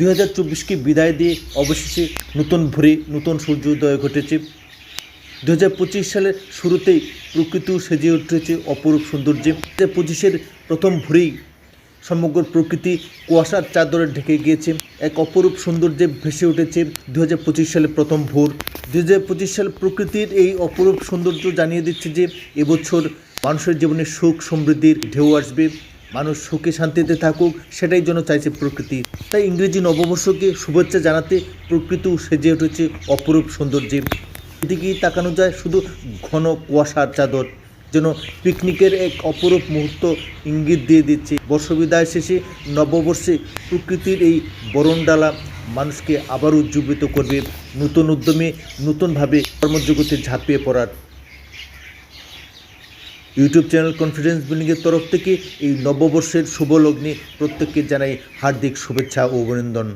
দুই হাজার চব্বিশকে বিদায় দিয়ে অবশেষে নতুন ভোরে নতুন সূর্যোদয় ঘটেছে। দু হাজার পঁচিশ সালের শুরুতেই প্রকৃতিও সেজে উঠেছে অপরূপ সৌন্দর্যে। দু হাজার পঁচিশের প্রথম ভোরেই সমগ্র প্রকৃতি কুয়াশার চাদরে ঢেকে গিয়েছে। এক অপরূপ সৌন্দর্যে ভেসে উঠেছে দু হাজার পঁচিশ সালের প্রথম ভোর। দু হাজার পঁচিশ সাল প্রকৃতির এই অপরূপ সৌন্দর্য জানিয়ে দিচ্ছে যে এবছর মানুষের জীবনে সুখ সমৃদ্ধির ঢেউ আসবে। মানুষ সুখে শান্তিতে থাকুক, সেটাই যেন চাইছে প্রকৃতি। তাই ইংরেজি নববর্ষকে শুভেচ্ছা জানাতে প্রকৃতিও সেজে উঠেছে অপরূপ সৌন্দর্যে। এদিকেই তাকানো যায় শুধু ঘন কুয়াশার চাদর, যেন পিকনিকের এক অপরূপ মুহূর্ত ইঙ্গিত দিয়ে দিচ্ছে। বর্ষবিদায় শেষে নববর্ষে প্রকৃতির এই বরণডালা মানুষকে আবার উজ্জীবিত করবে। নতুন উদ্যমে নতুনভাবে কর্মজগতে ঝাঁপিয়ে পড়ার ইউটিউব চ্যানেল কনফিডেন্স বিল্ডিংয়ের তরফ থেকে এই নববর্ষের শুভ লগ্নে প্রত্যেককে জানাই হার্দিক শুভেচ্ছা ও অভিনন্দন।